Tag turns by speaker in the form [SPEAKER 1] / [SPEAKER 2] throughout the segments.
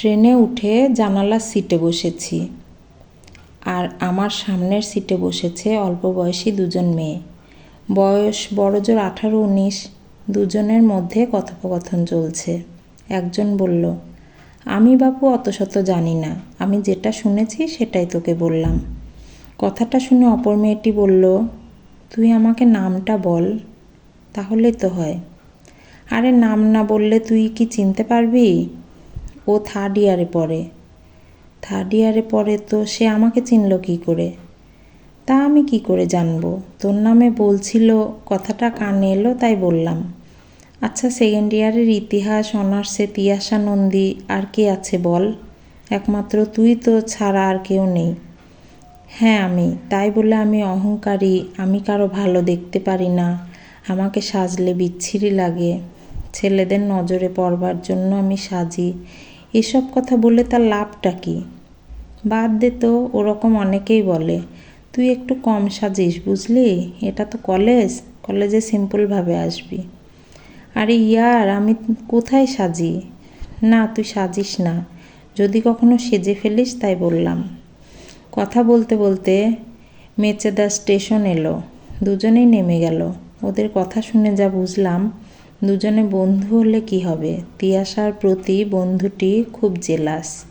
[SPEAKER 1] ট্রেনে উঠে জানালার সিটে বসেছি। আর আমার সামনের সিটে বসেছে অল্প বয়সী দুজন মেয়ে। বয়স বড়জোর আঠারো, উনিশ, দুজনের মধ্যে কথোপকথন চলছে। একজন বলল, আমি বাপু অত শত জানি না। আমি যেটা শুনেছি সেটাই তোকে বললাম। কথাটা শুনে অপর মেয়েটি বলল, তুই আমাকে নামটা বল, তাহলেই তো হয়। আরে নাম না বললে তুই কি চিনতে পারবি? ও থার্ড ইয়ারে পড়ে। থার্ড ইয়ারে পড়ে তো সে আমাকে চিনল কি করে? তা আমি কি করে জানব? তোর নামে বলছিল, কথাটা কানে এলো, তাই বললাম। আচ্ছা সেকেন্ড ইয়ারের ইতিহাস অনার্সে তিয়াশা নন্দী, আর কে আছে বল? একমাত্র তুই তো ছাড়া আর কেউ নেই। হ্যাঁ আমি। তাই বলে আমি অহংকারী, আমি কারও ভালো দেখতে পারি না। আমাকে সাজলে বিচ্ছিরি লাগে। ছেলেদের নজরে পড়বার জন্য আমি সাজি। এসব কথা বলে তার লাভটা কি? বাদ দে তো, ওরকম অনেকেই বলে। তুই একটু কম সাজিস, বুঝলি? এটা তো কলেজ, কলেজে সিম্পলভাবে আসবি। আরে ইয়ার, আমি কোথায় সাজি? না, তুই সাজিস না। যদি কখনো সেজে ফেলিস, তাই বললাম। কথা বলতে বলতে মেচেদা স্টেশন এলো। দুজনেই নেমে গেল। ওদের কথা শুনে যা বুঝলাম দুজনে বন্ধু হলে কি হবে? তিয়াশার প্রতি বন্ধুটি খুব জেলাস।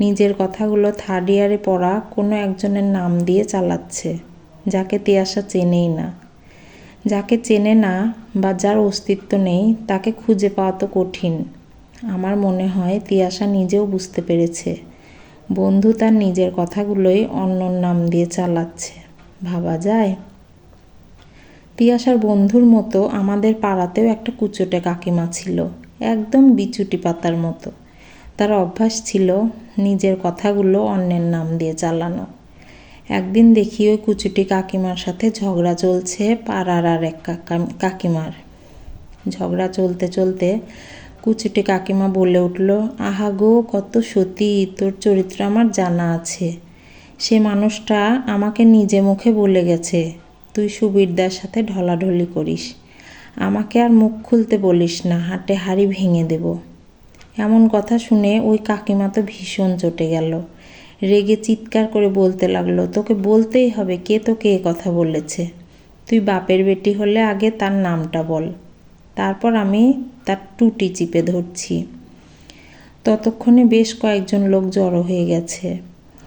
[SPEAKER 1] নিজের কথাগুলো থার্ড ইয়ারে পড়া কোনো একজনের নাম দিয়ে চালাচ্ছে, যাকে তিয়াশা চেনেই না। যাকে চেনে না বা যার অস্তিত্ব নেই, তাকে খুঁজে পাওয়া তো কঠিন। আমার মনে হয় তিয়াশা নিজেও বুঝতে পেরেছে, বন্ধু তার নিজের কথাগুলোই অন্য নাম দিয়ে চালাচ্ছে। ভাবা যায়? তিয়াশার বন্ধুর মতো আমাদের পাড়াতেও একটা কুচোটে কাকিমা ছিল, একদম বিচুটি পাতার মতো। তার অভ্যাস ছিল নিজের কথাগুলো অন্যের নাম দিয়ে চালানো। একদিন দেখি ওই কুচুটি কাকিমার সাথে ঝগড়া চলছে পাড়ার আর এক কাকিমার। ঝগড়া চলতে চলতে কুচুটি কাকিমা বলে উঠল, আহা গো, কত সতী, তোর চরিত্র আমার জানা আছে। সে মানুষটা আমাকে নিজে মুখে বলে গেছে তুই সুবিরদার সাথে ঢলাঢলি করিস। আমাকে আর মুখ খুলতে বলিস না, হাটে হাড়ি ভেঙে দেব। এমন কথা শুনে ওই কাকিমা তো ভীষণ চটে গেল। রেগে চিৎকার করে বলতে লাগল, তোকে বলতেই হবে কে তোকে এ কথা বলেছে। তুই বাপের বেটি হলে আগে তার নামটা বল। তারপর আমি তার টুটি চিপে ধরছি। ততক্ষণে বেশ কয়েকজন লোক জড়ো হয়ে গেছে।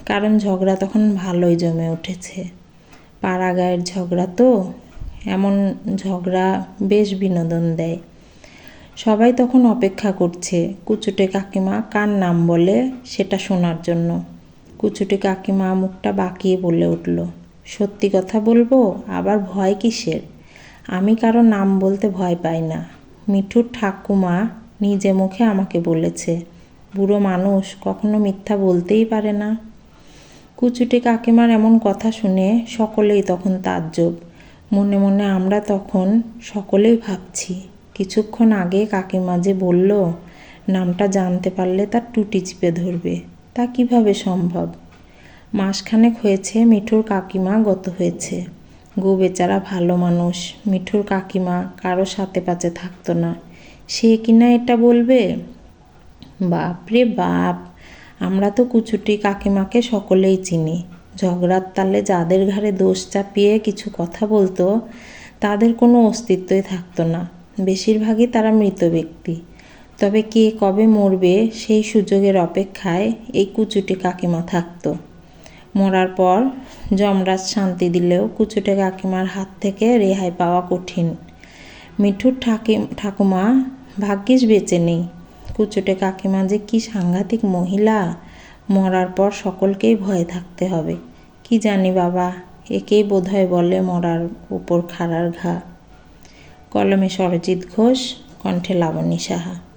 [SPEAKER 1] কারণ ঝগড়া তখন ভালোই জমে উঠেছে। পাড়া গায়ের ঝগড়া তো? এমন ঝগড়া বেশ বিনোদন দেয়। সবাই তখন অপেক্ষা করছে, কুচুটে কাকিমা কার নাম বলে সেটা শোনার জন্য। কুচুটে কাকিমা মুখটা বাঁকিয়ে বলে উঠল, সত্যি কথা বলব? আবার ভয় কিসের? আমি কারও নাম বলতে ভয় পাই না। মিঠুর ঠাকুমা নিজে মুখে আমাকে বলেছে, বুড়ো মানুষ কখনো মিথ্যা বলতেই পারে না। কুচুটি কাকিমার এমন কথা শুনে সকলেই তখন তাজ্জব। মনে মনে আমরা তখন সকলেই ভাবছি, কিছুক্ষণ আগে কাকিমা যে বলল, নামটা জানতে পারলে তার টুটি চিপে ধরবে, তা কীভাবে সম্ভব? মাসখানেক হয়েছে মিঠুর কাকিমা গত হয়েছে। গো বেচারা ভালো মানুষ, মিঠুর কাকিমা কারও সাথে পাচে থাকতো না। সে কিনা এটা বলবে? বাপ রে বাপ! আমরা তো কুচুটি কাকিমাকে সকলেই চিনি। ঝগড়ার তালে যাদের ঘাড়ে দোষ চাপিয়ে কিছু কথা বলতো, তাদের কোনো অস্তিত্বই থাকতো না। বেশিরভাগই তারা মৃত ব্যক্তি। তবে কে কবে মরবে সেই সুযোগের অপেক্ষায় এই কুচুটি কাকিমা থাকতো। মরার পর যমরাজ শান্তি দিলেও কুচুটে কাকিমার হাত থেকে রেহাই পাওয়া কঠিন। মিঠুর ঠাকি ঠাকুমা ভাগ্যিস বেঁচে নেই। কুচুটে কাকিমা যে কি সাংঘাতিক মহিলা। মরার পর সকলকেই ভয়ে থাকতে হবে। কি জানি বাবা, একেই বোধহয় বলে মরার উপর খাড়ার ঘা। কলমে সরজিৎ ঘোষ, কণ্ঠে লাবণী সাহা।